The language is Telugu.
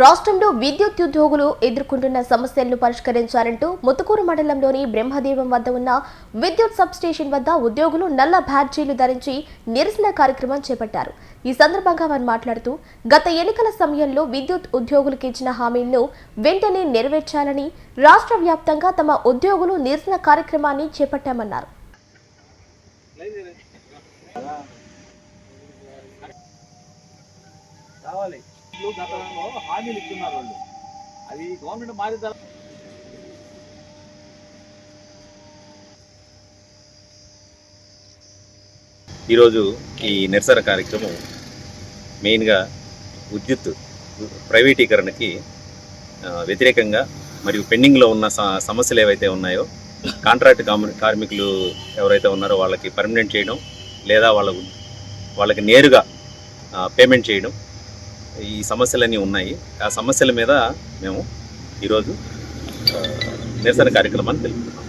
రాష్ట్రంలో విద్యుత్ ఉద్యోగులు ఎదుర్కొంటున్న సమస్యలను పరిష్కరించాలంటూ ముతుకూరు మండలంలోని బ్రహ్మదీపం వద్ద ఉన్న విద్యుత్ సబ్స్టేషన్ వద్ద ఉద్యోగులు నల్ల బ్యాడ్జీలు ధరించి నిరసన కార్యక్రమం చేపట్టారు. ఈ సందర్భంగా వారు మాట్లాడుతూ గత ఎన్నికల సమయంలో విద్యుత్ ఉద్యోగులకు ఇచ్చిన హామీలను వెంటనే నెరవేర్చాలని రాష్ట్ర వ్యాప్తంగా తమ ఉద్యోగులు నిరసన కార్యక్రమాన్ని చేపట్టామన్నారు. కావాలి గతంలో హామీలు ఇస్తున్నారు వాళ్ళు. అది గవర్నమెంట్ మారిన ఈరోజు ఈ నిరసన కార్యక్రమం మెయిన్గా విద్యుత్ ప్రైవేటీకరణకి వ్యతిరేకంగా మరియు పెండింగ్లో ఉన్న సమస్యలు ఏవైతే ఉన్నాయో కాంట్రాక్ట్ కార్మికులు ఎవరైతే ఉన్నారో వాళ్ళకి పర్మనెంట్ చేయడం లేదా వాళ్ళ వాళ్ళకి నేరుగా పేమెంట్ చేయడం ఈ సమస్యలన్నీ ఉన్నాయి. ఆ సమస్యల మీద మేము ఈరోజు నిరసన కార్యక్రమాన్ని తెలుపుతున్నాం.